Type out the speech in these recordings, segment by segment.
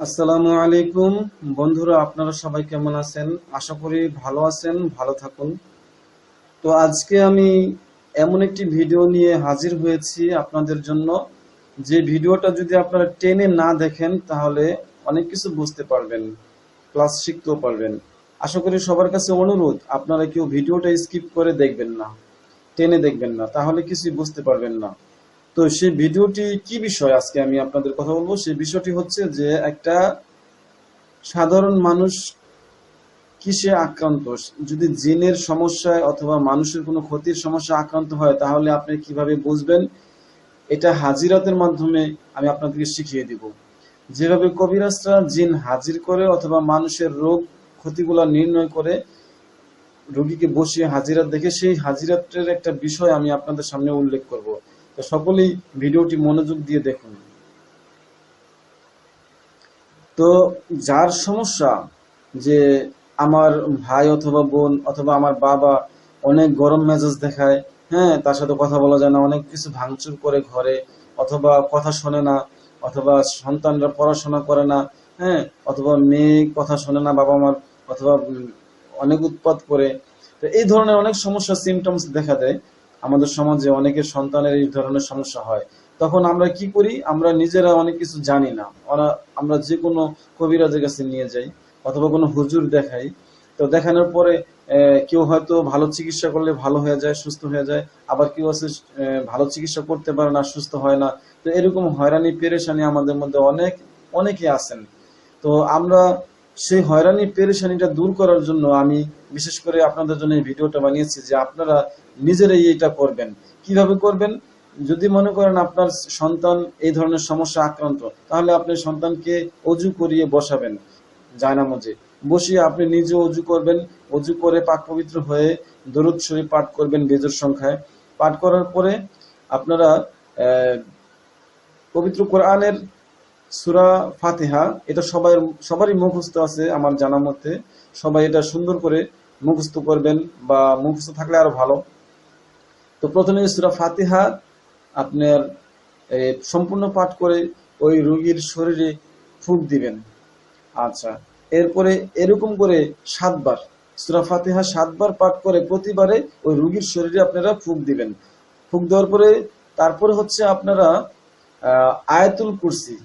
আসসালামু আলাইকুম। বন্ধুরা, আপনারা সবাই কেমন আছেন? আশা করি ভালো আছেন, ভালো থাকুন। তো আজকে আমি এমন একটি ভিডিও নিয়ে হাজির হয়েছি আপনাদের জন্য। যে ভিডিওটা যদি আপনারা টেনে না দেখেন, তাহলে অনেক কিছু বুঝতে পারবেন, ক্লাস শিখতেও পারবেন। আশা করি সবার কাছে অনুরোধ, আপনারা কেউ ভিডিওটা স্কিপ করে দেখবেন না, টেনে দেখবেন না, তাহলে কিছুই বুঝতে পারবেন না। তো সেই ভিডিওটি কি বিষয় আজকে আমি আপনাদের কথা বলব? সেই বিষয়টি হচ্ছে যে একটা সাধারণ মানুষ কিসে আক্রান্ত? যদি জিনের সমস্যায় অথবা মানুষের কোনো ক্ষতির সমস্যা আক্রান্ত হয়, তাহলে আপনি কীভাবে বুঝবেন? এটা হাজিরাতের মাধ্যমে আমি আপনাদেরকে শিখিয়ে দিব। যেভাবে কবিরাজরা জিন হাজির করে অথবা মানুষের রোগ ক্ষতিগুলো নির্ণয় করে রোগীকে বসিয়ে হাজিরাত দেখে, সেই হাজিরাতের একটা বিষয় আমি আপনাদের সামনে উল্লেখ করব। তো সকলেই ভিডিওটি মনোযোগ দিয়ে দেখুন। তো যার সমস্যা যে আমার ভাই অথবা বোন অথবা আমার বাবা অনেক গরম মেজাজ দেখায় হ্যাঁ তার সাথে কথা বলা যায় না, অনেক কিছু ভাঙচুর করে ঘরে অথবা কথা শোনে না, অথবা সন্তানরা পড়াশোনা করে না হ্যাঁ অথবা মেয়ে কথা শোনে না, বাবা মার অথবা অনেক উৎপাত করে। তো এই ধরনের অনেক সমস্যা সিমটমস দেখা দেয়। আমাদের সমাজে অনেকের সন্তানের এই ধরনের সমস্যা হয়। তখন আমরা কি করি? আমরা নিজেরা অনেক কিছু জানি না। ওরা, আমরা যে কোনো কবিরাজের কাছে নিয়ে যাই অথবা কোনো হুজুর দেখাই। তো দেখানোর পরে কেউ হয়তো ভালো চিকিৎসা করলে ভালো হয়ে যায়, সুস্থ হয়ে যায়। আবার কেউ আছে ভালো চিকিৎসা করতে পারে না, সুস্থ হয় না। তো এরকম হয়রানি, পেরেশানি আমাদের মধ্যে অনেক, অনেকে আছেন। তো আমরা সেই হয়রানি পেরেশানিটা দূর করার জন্য আমি বিশেষ করে আপনাদের জন্য এই ভিডিওটা বানিয়েছি যে আপনারা নিজেরাই এটা করবেন। কীভাবে করবেন? যদি মনে করেন আপনার সন্তান এই ধরনের সমস্যা আক্রান্ত, তাহলে আপনি সন্তানকে অজু করিয়ে বসাবেন জায়নামাজে। বসিয়ে আপনি নিজে অজু করবেন। অজু করে পাক পবিত্র হয়ে দরুদ শরীফ পাঠ করবেন বেজর সংখ্যায়। পাঠ করার পরে আপনারা পবিত্র কোরআনের সুরা ফাতিহা, এটা সবাই সবারই মুখস্থ আছে আমার জানা মতে সবাই এটা সুন্দর করে মুখস্থ করবেন বা মুখস্থ থাকলে আরও ভালো। তো প্রথমে সুরা ফাতিহা, আপনার সম্পূর্ণ পাঠ করে ওই রোগীর শরীরে ফুক দিবেন। আচ্ছা এরপরে এরকম করে সাতবার, সুরা ফাতিহা সাতবার পাঠ করে প্রতিবারে ওই রোগীর শরীরে আপনারা ফুক দিবেন। ফুক দেওয়ার পরে তারপরে হচ্ছে আপনারা আয়াতুল কুরসি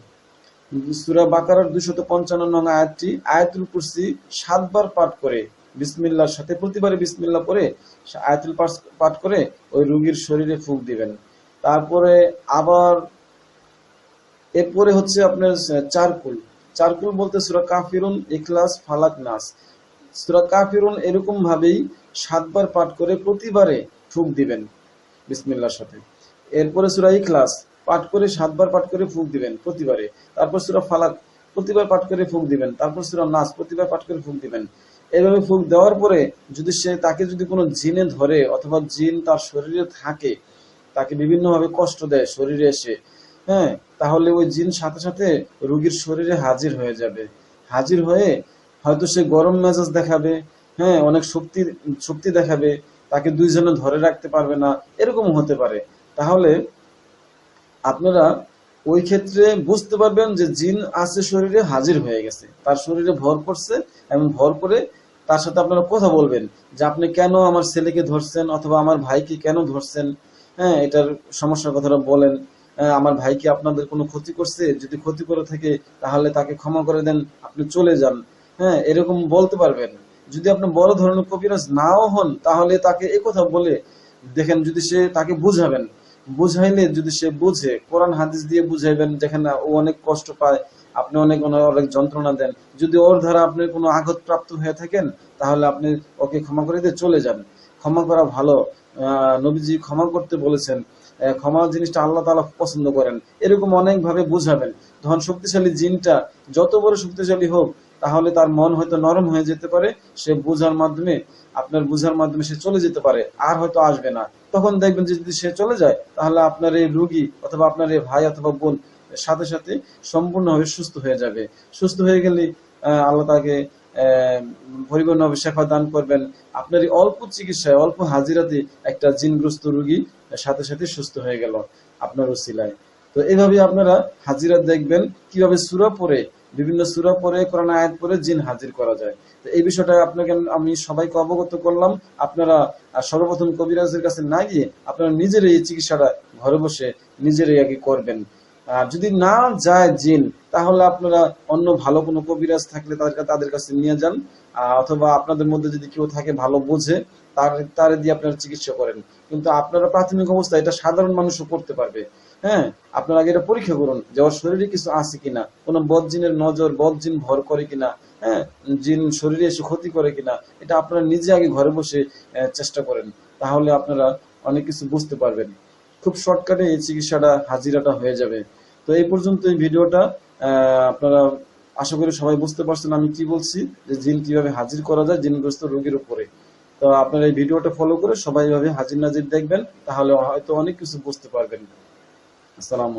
সুরা বাকারার দুশত পঞ্চান্ন নং আয়াতটি আয়াতুল কুরসি সাতবার পাঠ করে বিসমিল্লার সাথে, প্রতিবারে বিসমিল্লা পরে আয়াতুল পাঠ- করে ওই শরীরে ফুক দিবেন। তারপরে আবার এরপরে হচ্ছে আপনার চারকুল। চারকুল বলতে সুরা কাফিরুন ইখলাস ফালাক নাস। সুরা কাফিরুন এরকম ভাবেই সাতবার পাঠ করে প্রতিবারে ফুক দিবেন বিসমিল্লার সাথে। এরপরে সুরা ইখলাস। পাঠ করে সাতবার পাঠ করে ফুক দিবেন প্রতিবারে। তারপর সুরা ফালাক প্রতিবার পাঠ করে ফুক দিবেন। তারপর সুরা নাচ প্রতিবার পাঠ করে ফুক দিবেন। এইভাবে ফুক দেওয়ার পরে যদি সে তাকে যদি কোনো জিনে ধরে অথবা জিন তার শরীরে থাকে, তাকে বিভিন্নভাবে কষ্ট দেয় শরীরে এসে হ্যাঁ তাহলে ওই জিন সাথে সাথে রুগীর শরীরে হাজির হয়ে যাবে। হাজির হয়ে হয়তো সে গরম মেজাজ দেখাবে হ্যাঁ অনেক শক্তি শক্তি দেখাবে, তাকে দুইজনে ধরে রাখতে পারবে না এরকম হতে পারে। তাহলে আপনারা ওই ক্ষেত্রে বুঝতে পারবেন যে জিন আছে শরীরে হাজির হয়ে গেছে। তার শরীরে ভর করছে এবং ভর করে তার সাথে আপনারা কথা বলবেন যে আপনি কেন আমার ছেলেকে ধরছেন অথবা আমার ভাইকে কেন ধরছেন? হ্যাঁ এটার সমস্যার কথাটা বলেন। হ্যাঁ, আমার ভাইকে আপনাদের কোনো ক্ষতি করছে? যদি ক্ষতি করে থাকে তাহলে তাকে ক্ষমা করে দেন আপনি চলে যান। হ্যাঁ এরকম বলতে পারবেন। যদি আপনি বড় ধরনের কবিরাজ নাও হন তাহলে তাকে এই কথা বলে দেখেন যদি সে তাকে বুঝাবেন। বুঝাইলে যদি সে বুঝে, কোরআন হাদিস দিয়ে বুঝাইবেন যেখানে ও অনেক কষ্ট পায়, আপনি অনেক অনেক যন্ত্রণা দেন। যদি ওর দ্বারা আপনি কোনো আঘাত প্রাপ্ত হয়ে থাকেন, তাহলে আপনি ওকে ক্ষমা করে দিয়ে চলে যান ক্ষমা করা ভালো। নবীজি ক্ষমা করতে বলেছেন ক্ষমা জিনিসটা আল্লাহ তাআলা পছন্দ করেন। এরকম অনেকভাবে বুঝাবেন। ধন শক্তিশালী জিনটা যত বড় শক্তিশালী হোক তাহলে তার মন হয়তো নরম হয়ে যেতে পারে, সে বুঝার মাধ্যমে, আপনার বুঝার মাধ্যমে সে চলে যেতে পারে, আর হয়তো আসবে না। তখন দেখবেন যে যদি সে চলে যায়, তাহলে আপনার এই রুগী অথবা আপনার এই ভাই অথবা বোন সাথে সাথে সম্পূর্ণভাবে সুস্থ হয়ে যাবে। সুস্থ হয়ে গেলে আল্লাহ তাকে পরিপূর্ণভাবে শেফা দান করবেন। আপনার এই অল্প চিকিৎসায়, অল্প হাজিরাতে একটা জিনগ্রস্ত রুগী সাথে সাথে সুস্থ হয়ে গেল আপনার উসিলায় তো এইভাবে আপনারা হাজিরা দেখবেন, কীভাবে সুরা পরে বিভিন্ন সুরা পরে কোরআন আয়াত পড়ে জিন হাজির করা যায়। তো এই বিষয়টা আপনাকে আমি সবাইকে অবগত করলাম। আপনারা সর্বপ্রথম কবিরাজের কাছে না গিয়ে আপনারা নিজেরাই এই চিকিৎসাটা ঘরে বসে নিজেরাই আগে করবেন। আর যদি না যায় জিন, তাহলে আপনারা অন্য ভালো কোনো কবিরাজ থাকলে তাদের কা- তাদের কাছে নিয়ে যান। অথবা আপনাদের মধ্যে যদি কেউ থাকে ভালো বোঝে, তার তার দিয়ে আপনারা চিকিৎসা করেন। কিন্তু আপনারা প্রাথমিক অবস্থা এটা সাধারণ মানুষও করতে পারবে। হ্যাঁ আপনারা আগে এটা পরীক্ষা করুন যে ওর শরীরে কিছু আছে কিনা, কোনো বদ জিনের নজর, বদ জিন ভর করে কিনা হ্যাঁ জিন শরীরে এসে ক্ষতি করে কিনা, এটা আপনারা নিজে আগে ঘরে বসে চেষ্টা করেন, তাহলে আপনারা অনেক কিছু বুঝতে পারবেন। খুব শর্টকাটে এই চিকিৎসাটা, হাজিরাটা হয়ে যাবে। তো এই পর্যন্ত এই ভিডিওটা আপনারা আশা করি সবাই বুঝতে পারছেন আমি কি বলছি, যে জিন কীভাবে হাজির করা যায় জিনগ্রস্ত রোগীর উপরে। তো আপনারা এই ভিডিওটা ফলো করে সবাই এভাবে হাজির নাজির দেখবেন, তাহলে হয়তো অনেক কিছু বুঝতে পারবেন। আসসালামু